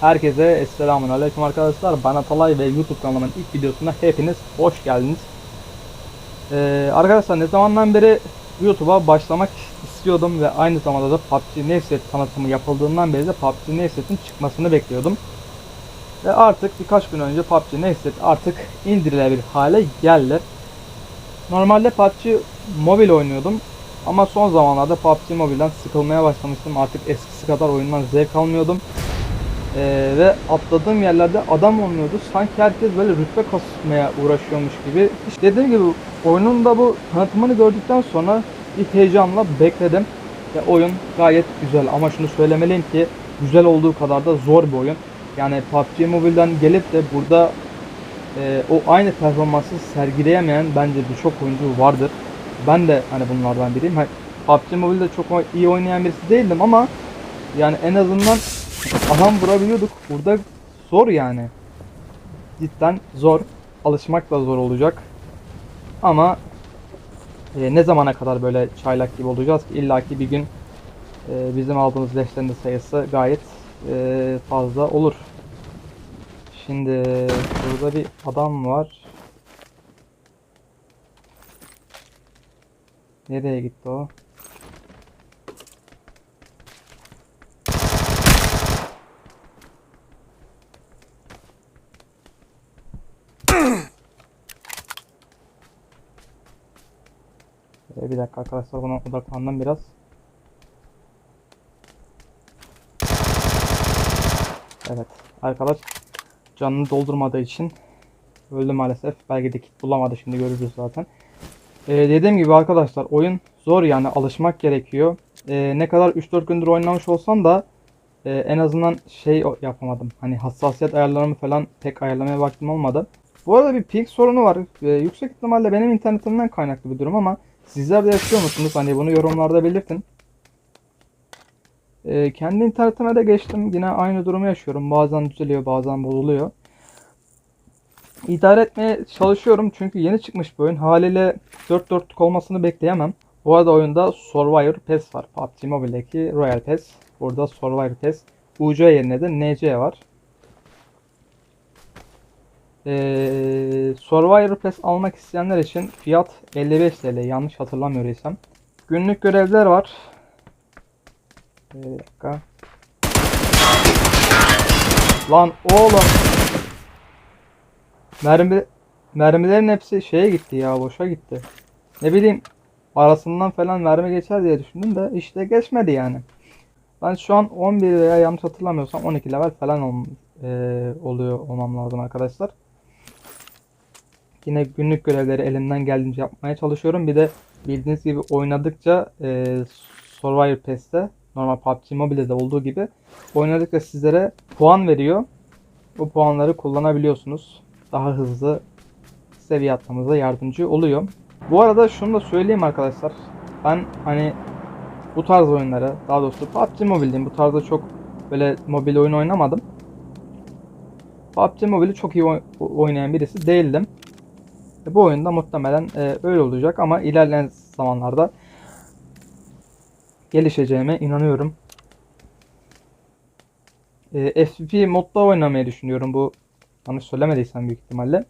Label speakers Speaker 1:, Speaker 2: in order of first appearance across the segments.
Speaker 1: Herkese Esselamun Aleyküm arkadaşlar. Ben Atalay ve YouTube kanalımın ilk videosuna hepiniz hoş geldiniz. Ee, arkadaşlar ne zamandan beri YouTube'a başlamak istiyordum ve aynı zamanda da PUBG Nextset tanıtımı yapıldığından beri de PUBG Nextset'in çıkmasını bekliyordum. Ve artık birkaç gün önce PUBG Nextset artık indirilebilir hale geldi. Normalde PUBG Mobile oynuyordum ama son zamanlarda PUBG Mobile'den sıkılmaya başlamıştım. Artık eskisi kadar oyundan zevk almıyordum. Ee, ve atladığım yerlerde adam olmuyordu. Sanki herkes böyle rütbe kasmaya uğraşıyormuş gibi. İşte dediğim gibi oyunun da bu tanıtımını gördükten sonra bir heyecanla bekledim. Ve oyun gayet güzel ama şunu söylemeliyim ki güzel olduğu kadar da zor bir oyun. Yani PUBG Mobile'den gelip de burada e, o aynı performansı sergileyemeyen bence birçok oyuncu vardır. Ben de hani bunlardan biriyim. Hani PUBG Mobile'de çok iyi oynayan birisi değildim ama yani en azından adam vurabiliyorduk. Burada zor yani. Cidden zor. Alışmak da zor olacak. Ama e, ne zamana kadar böyle çaylak gibi olacağız ki illaki bir gün e, bizim aldığımız leşlerin de sayısı gayet e, fazla olur. Şimdi burada bir adam var. Nereye gitti o? Bir dakika arkadaşlar buna odaklandım biraz. Evet arkadaş canını doldurmadığı için öldü maalesef. Belki de kit bulamadı şimdi görürüz zaten. Ee, dediğim gibi arkadaşlar oyun zor yani alışmak gerekiyor. Ee, ne kadar 3-4 gündür oynamış olsam da e, en azından şey yapamadım. Hani hassasiyet ayarlarımı falan pek ayarlamaya vaktim olmadı. Bu arada bir ping sorunu var. Ee, yüksek ihtimalle benim internetimden kaynaklı bir durum ama sizler de yaşıyor musunuz? Hani bunu yorumlarda belirtin. Ee, kendi internetime de geçtim. Yine aynı durumu yaşıyorum. Bazen düzeliyor, bazen bozuluyor. İdare etmeye çalışıyorum çünkü yeni çıkmış bir oyun. Haliyle 4 dörtlük olmasını bekleyemem. Bu arada oyunda Survivor Pass var. PUBG Mobile'deki Royal Pass. Burada Survivor Pass. UC yerine de NC var. Ee, Survivor Pass almak isteyenler için fiyat 55 TL yanlış hatırlamıyorsam. Günlük görevler var. Bir dakika. Lan oğlum. Mermi mermilerin hepsi şeye gitti ya boşa gitti. Ne bileyim arasından falan mermi geçer diye düşündüm de işte geçmedi yani. Ben şu an 11 veya yanlış hatırlamıyorsam 12 level falan ol, eee, oluyor olmam lazım arkadaşlar. Yine günlük görevleri elimden geldiğince yapmaya çalışıyorum. Bir de bildiğiniz gibi oynadıkça eee Survivor Pass'te normal PUBG Mobile'de olduğu gibi oynadıkça sizlere puan veriyor. Bu puanları kullanabiliyorsunuz. Daha hızlı seviye atmanıza yardımcı oluyor. Bu arada şunu da söyleyeyim arkadaşlar. Ben hani bu tarz oyunları daha doğrusu PUBG Mobile'deyim. Bu tarzda çok böyle mobil oyun oynamadım. PUBG Mobile'i çok iyi oy- oynayan birisi değildim. Bu oyunda muhtemelen e, öyle olacak ama ilerleyen zamanlarda gelişeceğime inanıyorum. E, FPV modda oynamayı düşünüyorum bu yanlış söylemediysem büyük ihtimalle.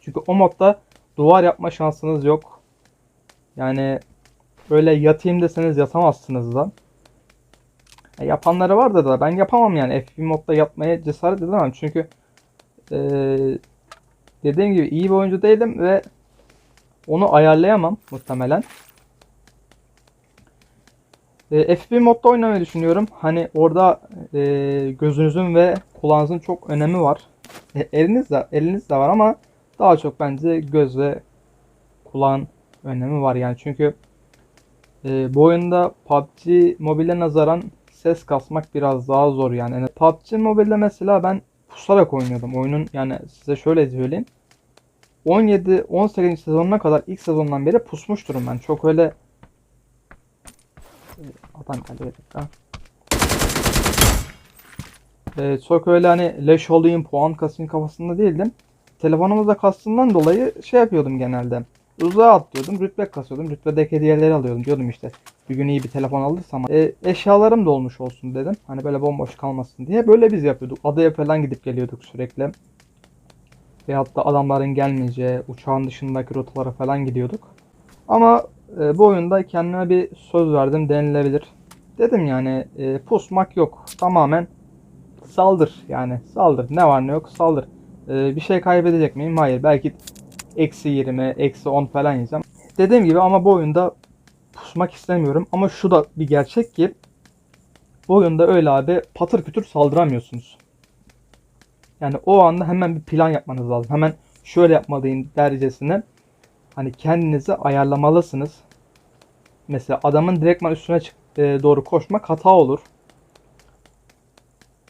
Speaker 1: Çünkü o modda duvar yapma şansınız yok. Yani böyle yatayım deseniz yatamazsınız da. E, yapanları vardı da ben yapamam yani FPV modda yatmaya cesaret edemem çünkü e, dediğim gibi iyi bir oyuncu değilim ve onu ayarlayamam muhtemelen. E, FPV modda oynamayı düşünüyorum. Hani orada e, gözünüzün ve kulağınızın çok önemi var. E, eliniz de eliniz de var ama daha çok bence göz ve kulağın önemi var yani çünkü e, bu oyunda PUBG Mobile'e nazaran ses kasmak biraz daha zor yani. yani PUBG Mobile'de mesela ben pusarak oynuyordum. Oyunun yani size şöyle söyleyeyim. 17 18. sezonuna kadar ilk sezondan beri pusmuşturum ben. Çok öyle E, adam geldi bir dakika. E, çok öyle hani leş olayım puan kasayım kafasında değildim. Telefonumuzda kastığından dolayı şey yapıyordum genelde. Uzağa atlıyordum, rütbe kasıyordum, rütbedeki hediyeleri alıyordum diyordum işte. Bir gün iyi bir telefon alırsam e, eşyalarım da olmuş olsun dedim. Hani böyle bomboş kalmasın diye. Böyle biz yapıyorduk. Adaya falan gidip geliyorduk sürekli. Veyahut da adamların gelmeyeceği uçağın dışındaki rotalara falan gidiyorduk. Ama e, bu oyunda kendime bir söz verdim denilebilir. Dedim yani e, pusmak yok. Tamamen saldır yani saldır. Ne var ne yok saldır. E, bir şey kaybedecek miyim? Hayır. Belki eksi 20, eksi 10 falan yiyeceğim. Dediğim gibi ama bu oyunda pusmak istemiyorum. Ama şu da bir gerçek ki bu oyunda öyle abi patır kütür saldıramıyorsunuz. Yani o anda hemen bir plan yapmanız lazım. Hemen şöyle yapmalıyım dercesine hani kendinizi ayarlamalısınız. Mesela adamın direktman üstüne e, doğru koşmak hata olur.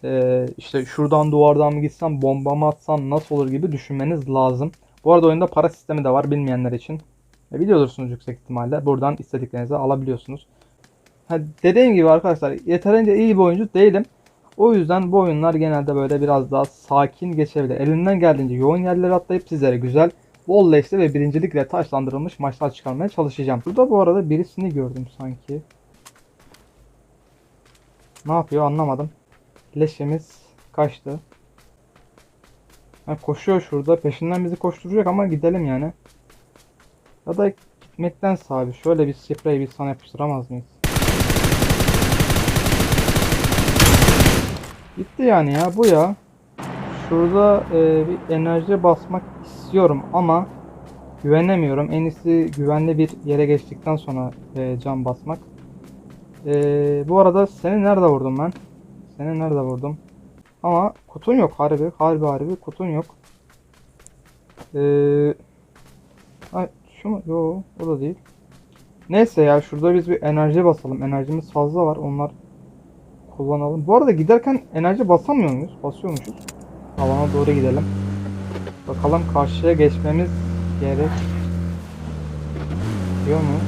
Speaker 1: E, işte şuradan duvardan mı gitsem bomba mı atsam nasıl olur gibi düşünmeniz lazım. Bu arada oyunda para sistemi de var bilmeyenler için. E, biliyorsunuz yüksek ihtimalle. Buradan istediklerinizi alabiliyorsunuz. Ha, dediğim gibi arkadaşlar yeterince iyi bir oyuncu değilim. O yüzden bu oyunlar genelde böyle biraz daha sakin geçebilir. Elimden geldiğince yoğun yerlere atlayıp sizlere güzel, leşli ve birincilikle taşlandırılmış maçlar çıkarmaya çalışacağım. Burada bu arada birisini gördüm sanki. Ne yapıyor anlamadım. Leşimiz kaçtı. Ha, koşuyor şurada. Peşinden bizi koşturacak ama gidelim yani. Ya da gitmekten abi. Şöyle bir sprey bir sana yapıştıramaz mıyız? Gitti yani ya bu ya. Şurada e, bir enerji basmak istiyorum ama güvenemiyorum. En iyisi güvenli bir yere geçtikten sonra e, can basmak. E, bu arada seni nerede vurdum ben? Seni nerede vurdum? Ama kutun yok harbi. Harbi harbi kutun yok. Eee Ay şu mu? Yo o da değil. Neyse ya şurada biz bir enerji basalım. Enerjimiz fazla var. Onlar kullanalım. Bu arada giderken enerji basamıyor muyuz? Basıyormuşuz. Alana doğru gidelim. Bakalım karşıya geçmemiz gerek. Diyor mu?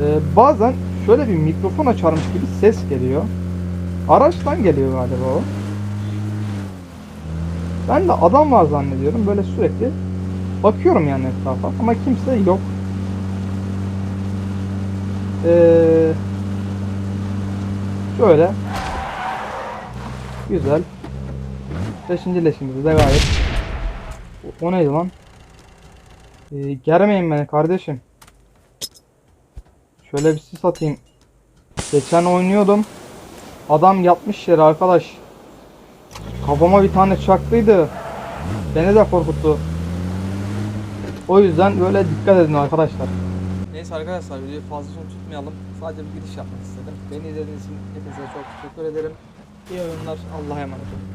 Speaker 1: Ee, bazen şöyle bir mikrofon açarmış gibi ses geliyor. Araçtan geliyor galiba o. Ben de adam var zannediyorum. Böyle sürekli bakıyorum yani etrafa ama kimse yok. Ee, şöyle güzel. Beşinci leşimizi de gayet. O, o neydi lan? Ee, germeyin beni kardeşim. Şöyle bir sis atayım. Geçen oynuyordum. Adam yatmış yere arkadaş. Kafama bir tane çaktıydı. Beni de korkuttu. O yüzden böyle dikkat edin arkadaşlar. Neyse arkadaşlar videoyu fazla uzun tutmayalım. Sadece bir giriş yapmak istedim. Beni izlediğiniz için hepinize çok teşekkür ederim. İyi oyunlar. Allah'a emanet olun.